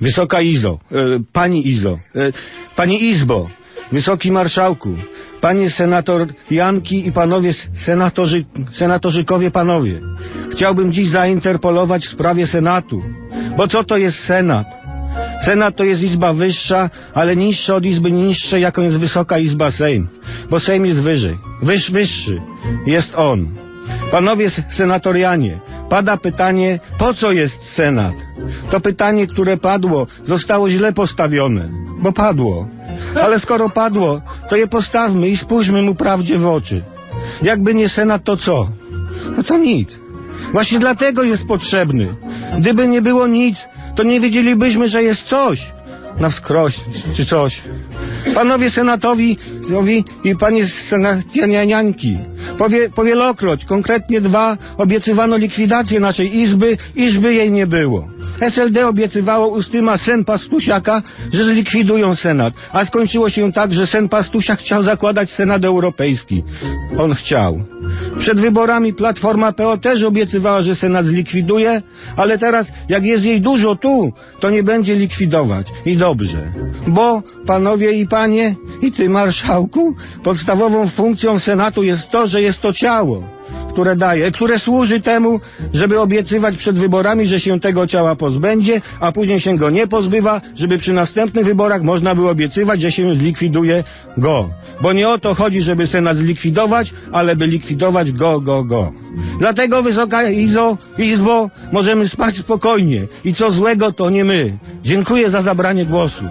Wysoka Izo, e, Pani Izo, e, Pani Izbo, Wysoki Marszałku, Panie Senator Janki i Panowie senatorzy, Senatorzykowie Panowie. Chciałbym dziś zainterpolować w sprawie Senatu. Bo co to jest Senat? Senat to jest izba wyższa, ale niższa od izby niższej, jaką jest Wysoka Izba Sejm. Bo Sejm jest wyżej. Wyż, wyższy jest on. Panowie senatorianie, pada pytanie, po co jest Senat? To pytanie, które padło, zostało źle postawione, bo padło. Ale skoro padło, to je postawmy i spójrzmy mu prawdzie w oczy. Jakby nie Senat, to co? No to nic. Właśnie dlatego jest potrzebny. Gdyby nie było nic, to nie wiedzielibyśmy, że jest coś na wskroś czy coś. Panowie senatowi i panie senatianianki, powie, powielokroć, konkretnie dwa, obiecywano likwidację naszej izby, iżby jej nie było. SLD obiecywało ustyma sen Pastusiaka, że zlikwidują Senat, a skończyło się tak, że sen Pastusiak chciał zakładać Senat Europejski. On chciał. Przed wyborami Platforma PO też obiecywała, że Senat zlikwiduje, ale teraz, jak jest jej dużo tu, to nie będzie likwidować. I dobrze. Bo, panowie i panie, i ty, marszałku, podstawową funkcją Senatu jest to, że jest to ciało, które daje, które służy temu, żeby obiecywać przed wyborami, że się tego ciała pozbędzie, a później się go nie pozbywa, żeby przy następnych wyborach można było obiecywać, że się zlikwiduje go. Bo nie o to chodzi, żeby Senat zlikwidować, ale by likwidować go, go, go. Dlatego Wysoka Izo, Izbo, możemy spać spokojnie i co złego to nie my. Dziękuję za zabranie głosu.